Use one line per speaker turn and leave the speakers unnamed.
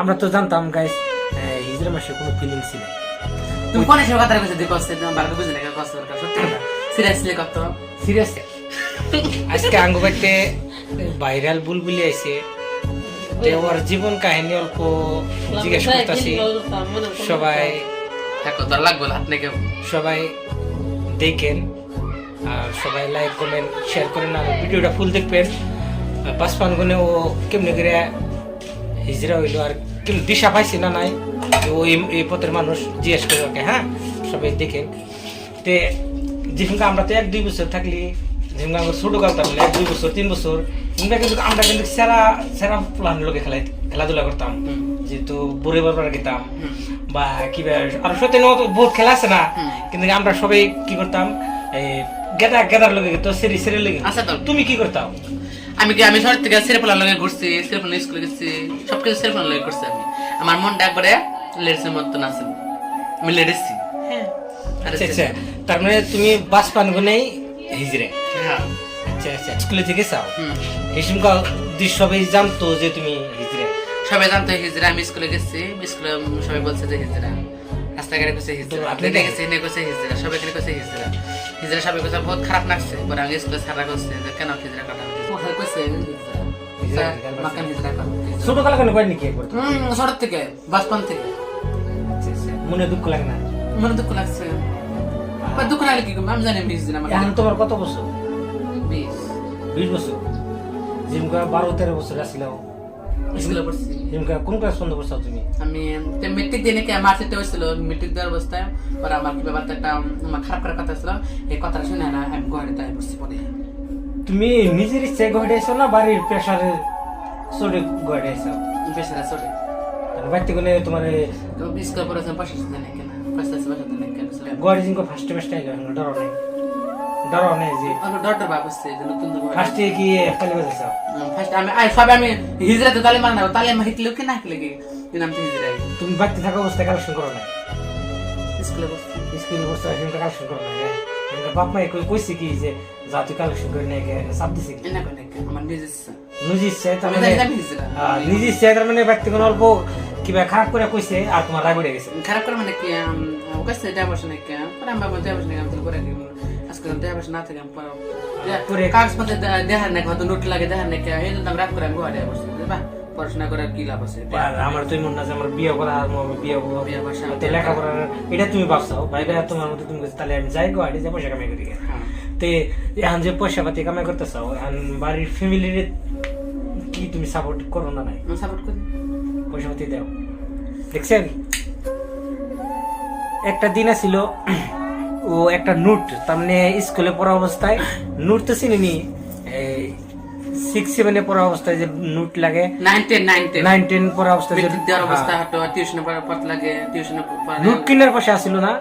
আমরা তো জানতাম গাইস হিজরা মাসে কোনো ফিলিংস নেই
তুমি কোন হিসেবে কথা কইছো দিকে কষ্ট তোমার বারকে বুঝলে না কষ্ট কর সত্যি কথা। সিরিয়াসলি কত?
সিরিয়াস আজকে আঙ্গ বাড়িতে ভাইরাল বুলবুলি আইছে ওর জীবন কাহিনী অল্প জিজ্ঞেস করতেছি। সবাই
দেখো তোর লাগবে হাত নাকি
সবাই দেখেন আর সবাই লাইক কমেন্ট শেয়ার করেন আর ভিডিওটা ফুল দেখবেন। পাঁচ পান গুনে ও কেমনি করে হিজরা হইল আর কিন্তু দিশা পাইছে না নাই? তো ও এই- পথের মানুষ জিজ্ঞেস করে ওকে হ্যাঁ? সবাই দেখেন। তে যেখানে আমরা তো এক দুই বছর থাকলি যেখানে আমরা ছোটো কাল থাকলে এক দুই বছর তিন বছর আমরা কিন্তু আমরা কিন্তু সেরা সেরা প্লান লোকে খেলাই খেলাধুলা করতাম। যেহেতু বুড়ে বারবার গেতাম। বা কি আর সত্যি তো বহুত খেলা আছে না। কিন্তু আমরা সবাই কি করতাম এই গেদা গেদার লোকে তো সেরি সেরি লেগে। তুমি কি করতাম?
আমি কি আমি শহর থেকে সেরেপোলার লগে ঘুরছি সেরেপোলা স্কুলে গেছি সব কিছু সেরেপোলার লগে করছি আমি। আমার মনটা একবারে লেডিসের মতন আছে। আমি লেডিসি হ্যাঁ।
আচ্ছা আচ্ছা। তার মানে তুমি বাস পান গুনেই হিজরে
হ্যাঁ।
আচ্ছা আচ্ছা। স্কুলে থেকে চাও? দিস সবাই জানতো যে তুমি হিজরে
সবাই জানতো হিজরা আমি স্কুলে গেছি স্কুলে সবাই বলছে যে হিজরা রাস্তাঘাটে কইছে হিজরা
তো
আপনি
আপনি
দেখেছি এনে কইছে হিজরা সবাই এখানে কইছে হিজরা হিজরা সবাই কইছে বহুত খারাপ লাগছে পরে আমি স্কুলে সারা কইছে যে কেন হিজরা কথা কোথায় কইছে মাকান হিজরা কথা
ছোট কালে কেন করেনি কি
হুম ছোট থেকে বাসপান থেকে।
মনে দুঃখ লাগে না?
মনে দুঃখ লাগছে। বা দুঃখ লাগলে কি করব? আমি জানি আমি হিজরা আমার
এখন তোমার কত বছর?
বিশ।
বিশ বছর? জিমকা বারো তেরো বছর আসছিল
স্কুলে পড়ছি।
কোন ক্লাস পর্যন্ত পড়ছো তুমি?
আমি মেট্রিক দিয়ে নাকি আমার সেটা হয়েছিল মেট্রিক দেওয়ার অবস্থায়। পরে আমার কি ব্যাপারটা একটা আমার খারাপ খারাপ কথা ছিল এই কথাটা শুনে না আমি ঘরে তাই বসছি পরে।
তুমি নিজের ইচ্ছায় গড়ে এসো না বাড়ির প্রেশারে চড়ে গড়ে এসো
বেসারা চলে
বাড়িতে গেলে তোমার
স্কুলে পাশে সাথে নাকি না পাশে আছে পাশে নাকি
গড়ে জিমকা ফার্স্ট ফার্স্ট আইলো ডর নেই। ডর নেই যে
আমার ডক্টর বাপ আসছে যে নতুন
ফার্স্টে কি খালি বাজেছ
ফার্স্ট আমি আই সবে আমি হিজরা তো তালে মানা তালে মা হিতলেও কি না হিতলে কি? দিন আমি হিজরা
তুমি বাড়িতে থাকা অবস্থায় কালেকশন করো না
স্কুলে বসছি।
স্কুল অবস্থায় জিমকা কালেকশন করো না বাপ মাই কই কইছে কি যে যা তুই কালেকশন করে নিয়ে চাপ দিছে কি?
এনা করে আমার নিজের ইচ্ছা।
নিজে তার মানে তার মানে কোনো অল্প কিবা খারাপ করে কইছে আর তোমার রাগ উঠে গেছে।
খারাপ করে মানে কি ও কাছে দেয়া বসে নাকি পরে আমি বাবা দেয়া বসে নাকি আমি তো করে আজকে দেয়া বসে না থেকে আমি পরে কাগজ পত্র দেখার নাকি হয়তো নোট লাগে দেখার নাকি এই জন্য আমি রাগ করে আমি দেয়া বসে। বা পড়াশোনা করে আর কি লাভ আছে?
আমার তুই মন যে আমার বিয়ে করা বিয়ে করব
বিয়ে বসা
তো লেখাপড়া এটা তুমি ভাবছাও? ভাই তোমার মতো তুমি তাহলে আমি যাই গো আইডি যে পয়সা কামাই করি।
হ্যাঁ।
তে এখন যে পয়সা পাতি কামাই করতে চাও এখন বাড়ির ফ্যামিলির কি তুমি সাপোর্ট করো না নাই?
সাপোর্ট করি।
পয়সা পাতি দাও। দেখছেন? একটা দিন আসিল ও একটা নোট তার মানে স্কুলে পড়া অবস্থায় নোট তো চিনিনি সিক্স সেভেনে পড়া অবস্থায় যে নোট লাগে।
Nine ten nine ten
nine ten পড়া অবস্থায় যে
দেওয়ার অবস্থা হতো টিউশনে পড়া লাগে টিউশনে
নোট কিনার পাশে আসিল না?